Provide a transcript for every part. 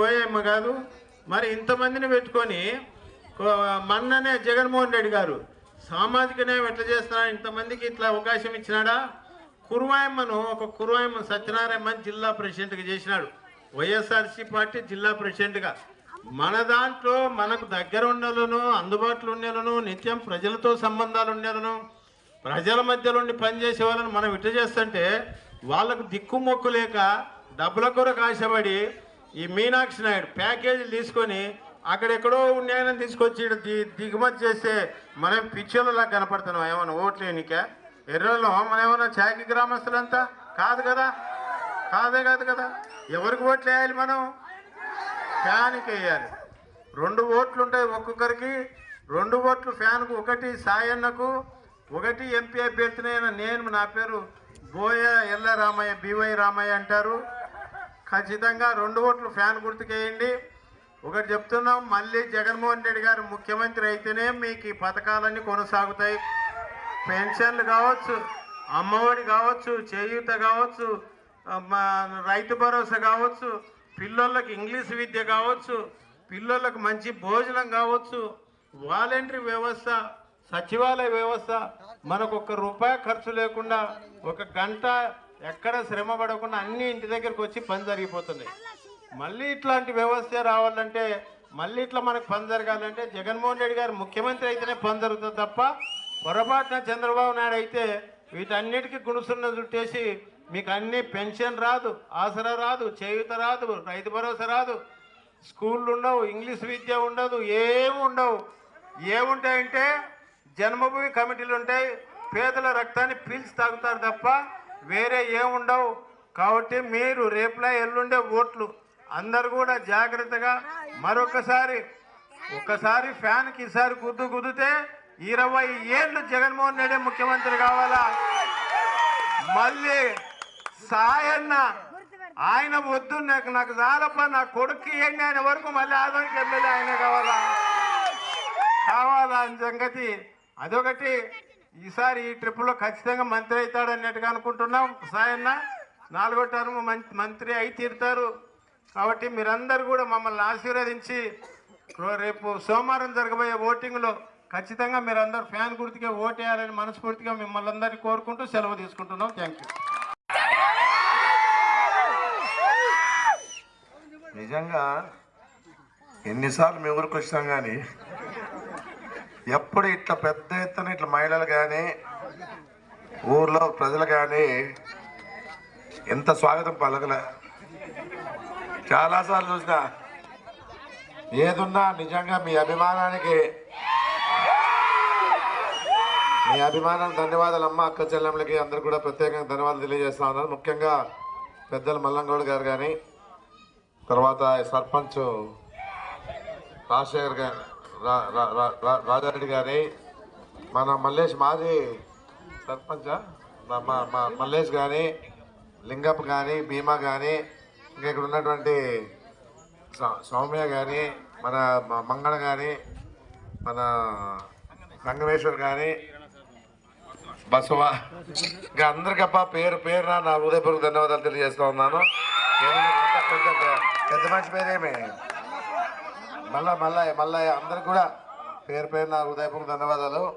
బోయమ్మ కాదు. మరి ఇంతమందిని పెట్టుకొని మన్ననే జగన్మోహన్ రెడ్డి గారు. సామాజిక న్యాయం ఎట్లా చేస్తున్నాడు ఇంతమందికి ఇట్లా అవకాశం ఇచ్చినాడా? కురువాయమ్మను ఒక కురువాయమ్మ సత్యనారాయణ జిల్లా ప్రెసిడెంట్గా చేసినాడు. వైఎస్ఆర్సీ పార్టీ జిల్లా ప్రెసిడెంట్గా. మన దాంట్లో మనకు దగ్గర ఉండలను అందుబాటులో ఉండేలను నిత్యం ప్రజలతో సంబంధాలు ఉండేలను ప్రజల మధ్యలో ఉండి పనిచేసే వాళ్ళని మనం ఇట్ట చేస్తుంటే వాళ్ళకు దిక్కుమొక్కు లేక డబ్బుల కొరకు ఆశపడి ఈ మీనాక్షి నాయుడు ప్యాకేజీలు తీసుకొని అక్కడెక్కడో ఉన్నాయని తీసుకొచ్చి దిగుమతి చేస్తే మనం పిచ్చోళ్ళలా కనపడుతున్నాం ఏమన్నా ఓట్లు ఎన్నిక? ఎర్రలో మనం ఏమన్నా చాకి గ్రామస్తులంతా? కాదు కదా? కాదే కాదు కదా? ఎవరికి ఓట్లు వేయాలి మనం? ఫ్యాన్కి వేయాలి. రెండు ఓట్లు ఉంటాయి ఒక్కొక్కరికి. రెండు ఓట్లు ఫ్యాన్కు ఒకటి సాయన్నకు ఒకటి ఎంపీ అభ్యర్థినైనా నేను నా పేరు బోయ ఎల్ల రామయ్య బివై రామయ్య అంటారు. ఖచ్చితంగా రెండు ఓట్లు ఫ్యాన్ గుర్తుకేయండి. ఒకటి చెప్తున్నాం మళ్ళీ జగన్మోహన్ రెడ్డి గారు ముఖ్యమంత్రి అయితేనే మీకు ఈ పథకాలన్నీ కొనసాగుతాయి. పెన్షన్లు కావచ్చు అమ్మఒడి కావచ్చు చేయూత కావచ్చు మా రైతు భరోసా కావచ్చు పిల్లలకు ఇంగ్లీష్ విద్య కావచ్చు పిల్లలకు మంచి భోజనం కావచ్చు వాలంటరీ వ్యవస్థ సచివాలయ వ్యవస్థ మనకు ఒక్క రూపాయి ఖర్చు లేకుండా ఒక గంట ఎక్కడ శ్రమ పడకుండా అన్ని ఇంటి దగ్గరకు వచ్చి పని జరిగిపోతున్నాయి మళ్ళీ ఇట్లాంటి వ్యవస్థ రావాలంటే మళ్ళీ ఇట్లా మనకు పని జరగాలంటే జగన్మోహన్ రెడ్డి గారు ముఖ్యమంత్రి అయితేనే పని జరుగుతుంది తప్ప పొరపాటున చంద్రబాబు నాయుడు అయితే వీటన్నిటికీ గుణసున్న చుట్టేసి మీకు అన్ని పెన్షన్ రాదు ఆసరా రాదు చేయూత రాదు రైతు భరోసా రాదు. స్కూళ్ళు ఉండవు ఇంగ్లీష్ విద్య ఉండదు ఏమి ఉండవు. ఏముంటాయంటే జన్మభూమి కమిటీలు ఉంటాయి పేదల రక్తాన్ని పీల్చి తాగుతారు తప్ప వేరే ఏముండవు. కాబట్టి మీరు రేపులా ఎల్లుండే ఓట్లు. అందరు కూడా జాగ్రత్తగా మరొకసారి ఒకసారి ఫ్యాన్కి ఈసారి గుద్దు గుద్దితే ఇరవై ఏళ్ళు జగన్మోహన్ రెడ్డి ముఖ్యమంత్రి కావాలా? మళ్ళీ సాయన్న ఆయన వద్దు నాకు నాకు చాలప్ప నా కొడుకు ఏంటి ఆయన వరకు మళ్ళీ ఆదోనికి ఎమ్మెల్యే ఆయన కావాలా? కావాలా అని సంగతి. అదొకటి. ఈసారి ఈ ట్రిప్లో ఖచ్చితంగా మంత్రి అవుతాడు అన్నట్టుగా అనుకుంటున్నాం. సాయన్న నాలుగో టర్మ్ మంత్రి అయి తీరుతారు. కాబట్టి మీరందరూ కూడా మమ్మల్ని ఆశీర్వదించి రేపు సోమవారం జరగబోయే ఓటింగ్లో ఖచ్చితంగా మీరందరూ ఫ్యాన్ గుర్తుకే ఓటేయాలని మనస్ఫూర్తిగా మిమ్మల్ని అందరినీ కోరుకుంటూ సెలవు తీసుకుంటున్నాం. థ్యాంక్ యూ నిజంగా ఎన్నిసార్లు మీ ఊరికి వచ్చినాం కానీ ఎప్పుడు ఇట్లా పెద్ద ఎత్తున ఇట్లా మహిళలు కానీ ఊర్లో ప్రజలు కానీ ఎంత స్వాగతం పలకలే. చాలాసార్లు చూసిన ఏదున్నా నిజంగా మీ అభిమానానికి మీ అభిమానానికి ధన్యవాదాలు అమ్మ అక్క చెల్లెమ్మలకి అందరు కూడా ప్రత్యేకంగా ధన్యవాదాలు తెలియజేస్తా ఉన్నారు ముఖ్యంగా పెద్దలు మల్లంగౌడ్ గారు కానీ తర్వాత సర్పంచ్ రాజశేఖర్ గారు రాజారెడ్డి గారి మన మల్లేష్ మాజీ సర్పంచ్? మా మల్లేష్ కానీ లింగప్ప కానీ భీమా కానీ ఇంకా ఇక్కడ ఉన్నటువంటి సౌమ్య కానీ మన మంగళ కానీ మన సంగమేశ్వర్ కానీ బసవ ఇంకా అందరికప్ప పేరు పేరున నా హృదయపూర్వక ధన్యవాదాలు తెలియజేస్తా ఉన్నాను. పెద్ద పెద్ద మనిషి పేరేమి? మళ్ళా మళ్ళా మళ్ళా అందరికి కూడా పేరు పేరు నా హృదయపూర్వక ధన్యవాదాలు.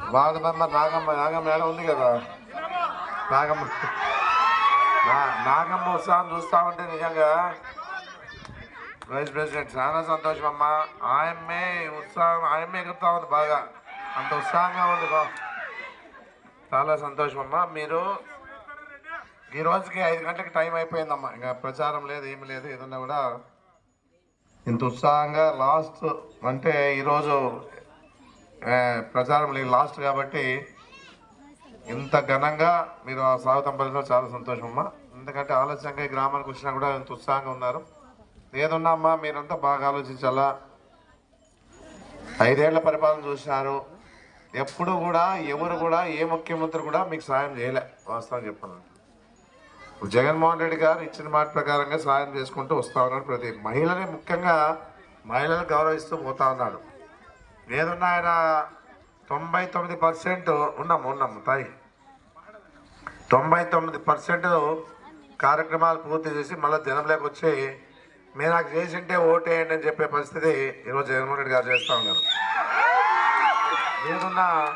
వార్డు మెంబర్ నాగమ్మ నాగమ్మ ఎలా ఉంది కదా? నాగమ్మ. నాగమ్మ ఉత్సాహం చూస్తా ఉంటే నిజంగా వైస్ ప్రెసిడెంట్ చాలా సంతోషం అమ్మ. ఆయమ్మే ఉత్సాహం ఆయమ్మే ఎగురుతా ఉంది బాగా. అంత ఉత్సాహంగా ఉంది బా. చాలా సంతోషం అమ్మ. మీరు ఈ రోజుకి ఐదు గంటలకు టైం అయిపోయిందమ్మా. ఇంకా ప్రచారం లేదు ఏమి లేదు. ఏదన్నా కూడా ఇంత ఉత్సాహంగా లాస్ట్ అంటే ఈరోజు ప్రచారం లేదు లాస్ట్ కాబట్టి ఇంత ఘనంగా మీరు ఆ స్వాగతం పలిచిన చాలా సంతోషం అమ్మా. ఎందుకంటే ఆలస్యంగా ఈ గ్రామానికి వచ్చినా కూడా ఇంత ఉత్సాహంగా ఉన్నారు. ఏదున్నా అమ్మా మీరంతా బాగా ఆలోచించాలా? ఐదేళ్ళ పరిపాలన చూసినారు. ఎప్పుడు కూడా ఎవరు కూడా ఏ ముఖ్యమంత్రి కూడా మీకు సాయం చేయలే. వాస్తవం చెప్పాలంటే. జగన్మోహన్ రెడ్డి గారు ఇచ్చిన మాట ప్రకారంగా సాయం చేసుకుంటూ వస్తా ఉన్నాడు ప్రతి మహిళని ముఖ్యంగా మహిళలు గౌరవిస్తూ పోతా ఉన్నాడు. ఏదున్నా ఆయన తొంభై తొమ్మిది పర్సెంట్ ఉన్నాము ఉన్నాము తాయి తొంభై తొమ్మిది పర్సెంట్ కార్యక్రమాలు పూర్తి చేసి మళ్ళీ జనంలోకి వచ్చి మీరు నాకు చేసింటే ఓటేయండి అని చెప్పే పరిస్థితి ఈరోజు జగన్మోహన్ రెడ్డి గారు చేస్తూ ఉన్నారు. ఏదున్నా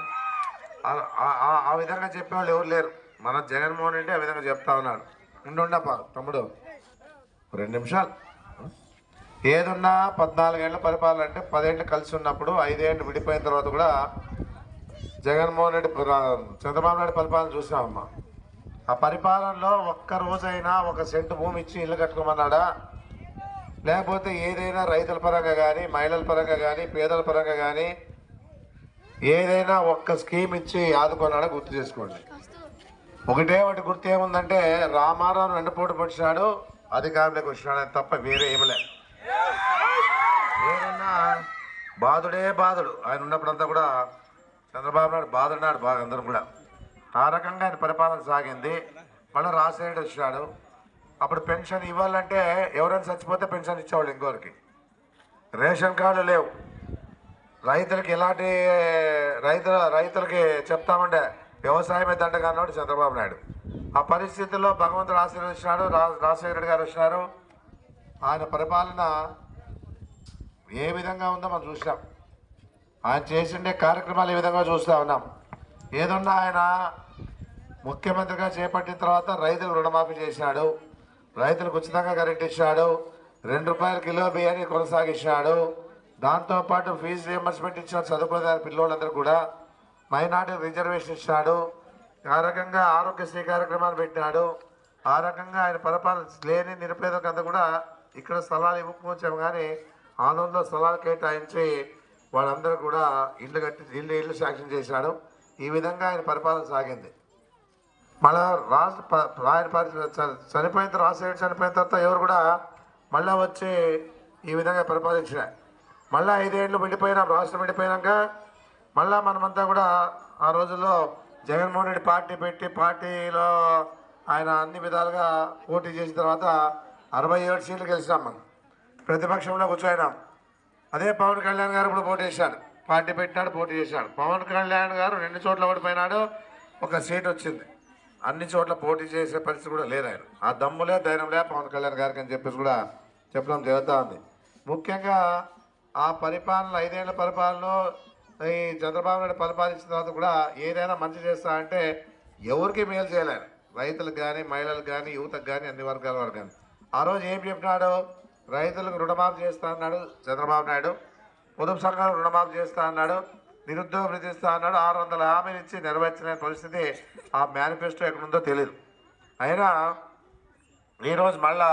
ఆ- ఆ విధంగా చెప్పేవాళ్ళు ఎవరు లేరు. మన జగన్మోహన్ రెడ్డి ఆ విధంగా చెప్తా ఉన్నాడు. ఉండుండప్ప తమ్ముడు. రెండు నిమిషాలు. ఏదున్నా పద్నాలుగేళ్ళ పరిపాలన అంటే పదేళ్ళు కలిసి ఉన్నప్పుడు ఐదేళ్ళు విడిపోయిన తర్వాత కూడా జగన్మోహన్ రెడ్డి చంద్రబాబు నాయుడు పరిపాలన చూసామమ్మా ఆ పరిపాలనలో ఒక్క రోజైనా ఒక సెంటు భూమి ఇచ్చి ఇల్లు కట్టుకోమన్నాడా? లేకపోతే ఏదైనా రైతుల పరంగా కానీ మహిళల పరంగా కానీ పేదల పరంగా కానీ ఏదైనా ఒక్క స్కీమ్ ఇచ్చి ఆదుకున్నాడా గుర్తు చేసుకోండి. ఒకటే ఒకటి గుర్తు ఏముందంటే రామారావు రెండు పూట పొడిచాడు అధికారంలోకి వచ్చినాడు తప్ప వేరే ఏమిలే ఏదన్నా బాధుడే బాధుడు. ఆయన ఉన్నప్పుడంతా కూడా చంద్రబాబు నాయుడు బాధున్నాడు బాగా అందరూ కూడా. ఆ రకంగా ఆయన పరిపాలన సాగింది. మళ్ళీ రాజశేఖర్ వచ్చినాడు. అప్పుడు పెన్షన్ ఇవ్వాలంటే ఎవరైనా చచ్చిపోతే పెన్షన్ ఇచ్చేవాళ్ళు ఇంకోరికి. రేషన్ కార్డులు లేవు. రైతులకి ఎలాంటి రైతుల రైతులకి చెప్తామంటే వ్యవసాయమే దండగా అన్నాడు చంద్రబాబు నాయుడు. ఆ పరిస్థితుల్లో భగవంతుడు ఆశీర్వదించినాడు. రా రాజశేఖర రెడ్డి గారు వచ్చినారు. ఆయన పరిపాలన ఏ విధంగా ఉందో మనం చూసాం ఆయన చేసిండే కార్యక్రమాలు ఏ విధంగా చూస్తూ ఉన్నాం. ఏదన్నా ఆయన ముఖ్యమంత్రిగా చేపట్టిన తర్వాత రైతులు రుణమాఫీ చేసినాడు. రైతులకు ఉచితంగా కరెంట్ ఇచ్చినాడు. రెండు రూపాయల కిలో బియ్యాన్ని కొనసాగించినాడు. దాంతోపాటు ఫీజు రియంబర్స్మెంట్ ఇచ్చిన చదువుకునే పిల్లోళ్ళందరూ కూడా మైనార్టీ రిజర్వేషన్ ఇచ్చాడు. ఆ రకంగా ఆరోగ్యశ్రీ కార్యక్రమాలు పెట్టినాడు. ఆ రకంగా ఆయన పరిపాలన లేని నిరుపేదకంతా కూడా ఇక్కడ స్థలాలు ఇవ్వకపోవచ్చాము కానీ ఆనందంలో స్థలాలు కేటాయించి వాళ్ళందరూ కూడా ఇల్లు కట్టి ఇల్లు ఇల్లు శాంక్షన్ చేశాడు. ఈ విధంగా ఆయన పరిపాలన సాగింది. మళ్ళా రాష్ట్ర ఆయన చనిపోయిన తర్వాత చనిపోయిన తర్వాత ఎవరు కూడా మళ్ళా వచ్చి ఈ విధంగా పరిపాలించిన మళ్ళీ ఐదేళ్ళు వెళ్ళిపోయినాం రాష్ట్రం వెళ్ళిపోయినాక మళ్ళా మనమంతా కూడా ఆ రోజుల్లో జగన్మోహన్ రెడ్డి పార్టీ పెట్టి పార్టీలో ఆయన అన్ని విధాలుగా పోటీ చేసిన తర్వాత అరవై ఏడు సీట్లు గెలిచినాం మనం. ప్రతిపక్షంలో కూర్చోయినాం. అదే పవన్ కళ్యాణ్ గారు ఇప్పుడు పోటీ చేశాడు. పార్టీ పెట్టినాడు పోటీ చేశాడు. పవన్ కళ్యాణ్ గారు రెండు చోట్ల ఓడిపోయినాడు ఒక సీట్ వచ్చింది. అన్ని చోట్ల పోటీ చేసే పరిస్థితి కూడా లేదు ఆయన. ఆ దమ్ములే ధైర్యంలే పవన్ కళ్యాణ్ గారికి అని చెప్పేసి కూడా చెప్పడం జరుగుతూ ఉంది. ముఖ్యంగా ఆ పరిపాలన ఐదేళ్ళ పరిపాలనలో ఈ చంద్రబాబు నాయుడు పరిపాలించిన తర్వాత కూడా ఏదైనా మంచి చేస్తా అంటే ఎవరికి మేలు చేయలేరు. రైతులకు కానీ మహిళలకు కానీ యువతకు కానీ అన్ని వర్గాల వారు కానీ ఆ రోజు ఏం చెప్పినాడు? రైతులకు రుణమాఫీ చేస్తా అన్నాడు చంద్రబాబు నాయుడు. పొదుపు సంఘాలు రుణమాఫీ చేస్తా అన్నాడు. నిరుద్యోగ వృద్ధి అన్నాడు. ఆరు వందల హామీలు ఇచ్చి నెరవేర్చిన పరిస్థితి ఆ మేనిఫెస్టో ఎక్కడుందో తెలియదు అయినా ఈరోజు మళ్ళా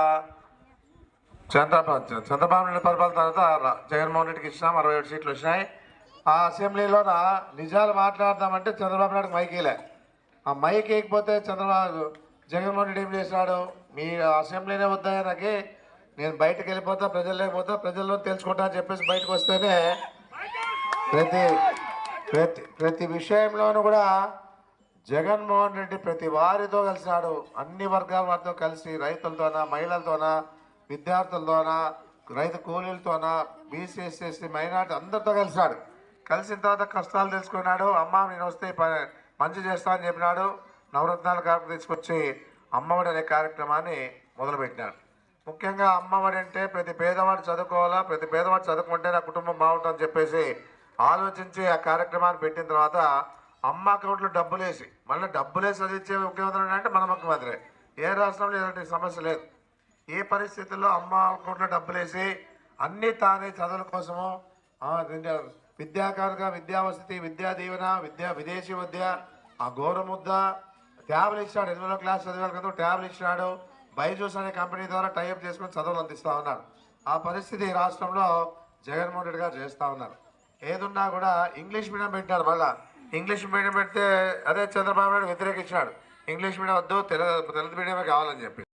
చంద్రబాబు చంద్రబాబు నాయుడు పరిపాలన తర్వాత జగన్మోహన్ రెడ్డికి ఇచ్చినాం. అరవై ఏడు సీట్లు వచ్చినాయి. ఆ అసెంబ్లీలోన నిజాలు మాట్లాడదామంటే చంద్రబాబు నాయుడు మైకేలే ఆ మైక్ వేయకపోతే చంద్రబాబు జగన్మోహన్ రెడ్డి ఏం చేశాడు? మీ అసెంబ్లీనే వద్దనకి నేను బయటకు వెళ్ళిపోతా ప్రజలు లేకపోతా ప్రజల్లో తెలుసుకుంటా అని చెప్పేసి బయటకు వస్తేనే ప్రతి ప్రతి ప్రతి విషయంలోనూ కూడా జగన్మోహన్ రెడ్డి ప్రతి వారితో కలిసినాడు. అన్ని వర్గాల వారితో కలిసి రైతులతోన మహిళలతోన విద్యార్థులతోన రైతు కూలీలతోన బీసీ ఎస్సీ మైనార్టీ అందరితో కలిసినాడు. కలిసిన తర్వాత కష్టాలు తెలుసుకున్నాడు. అమ్మ నేను వస్తే ప- మంచి చేస్తా అని చెప్పినాడు. నవరత్నాల కార్యక్రమం తీసుకొచ్చి అమ్మఒడి అనే కార్యక్రమాన్ని మొదలుపెట్టినాడు. ముఖ్యంగా అమ్మఒడి అంటే ప్రతి పేదవాడు చదువుకోవాలా ప్రతి పేదవాడు చదువుకుంటే నా కుటుంబం బాగుంటుందని చెప్పేసి ఆలోచించి ఆ కార్యక్రమాన్ని పెట్టిన తర్వాత అమ్మ అకౌంట్లో డబ్బులు వేసి మళ్ళీ డబ్బులు వేసి చదివించే ముఖ్యమంత్రి అంటే మన ముఖ్యమంత్రి. ఏ రాష్ట్రంలో ఎలాంటి సమస్య లేదు. ఏ పరిస్థితుల్లో అమ్మ అకౌంట్లో డబ్బులు వేసి అన్నీ తానే చదువుల కోసము ఆ, విద్యా- విద్యాకారుక విద్యావసతి విద్యా దీవెన విద్యా విదేశీ విద్య ఆ గౌరవముద్ద ట్యాబ్లు ఇచ్చాడు ఎనిమిదో క్లాస్ చదివే కదా ట్యాబ్లు ఇచ్చినాడు. బైజూస్ అనే కంపెనీ ద్వారా టైఅప్ చేసుకుని చదువులు అందిస్తూ ఉన్నారు. ఆ పరిస్థితి రాష్ట్రంలో జగన్మోహన్ రెడ్డి గారు చేస్తూ ఉన్నారు. ఏదున్నా కూడా ఇంగ్లీష్ మీడియం పెట్టారు మళ్ళా. ఇంగ్లీష్ మీడియం పెడితే అదే చంద్రబాబు నాయుడు వ్యతిరేకించాడు ఇంగ్లీష్ మీడియం వద్దు తెలుగు తెలుగు మీడియమే కావాలని చెప్పి.